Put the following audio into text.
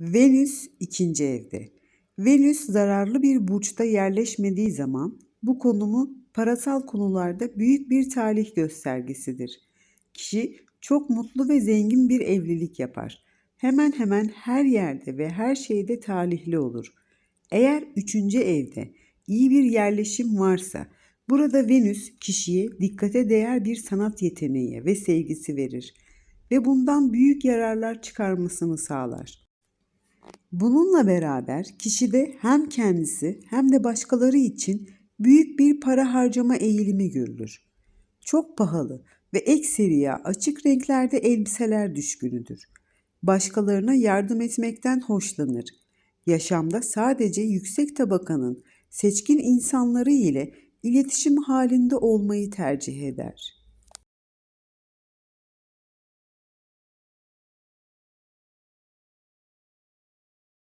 Venüs ikinci evde. Venüs zararlı bir burçta yerleşmediği zaman bu konumu parasal konularda büyük bir talih göstergesidir. Kişi çok mutlu ve zengin bir evlilik yapar. Hemen hemen her yerde ve her şeyde talihli olur. Eğer üçüncü evde iyi bir yerleşim varsa burada Venüs kişiye dikkate değer bir sanat yeteneği ve sevgisi verir ve bundan büyük yararlar çıkarmasını sağlar. Bununla beraber kişide hem kendisi hem de başkaları için büyük bir para harcama eğilimi görülür. Çok pahalı ve ekseriya açık renklerde elbiseler düşkünüdür. Başkalarına yardım etmekten hoşlanır. Yaşamda sadece yüksek tabakanın seçkin insanları ile iletişim halinde olmayı tercih eder.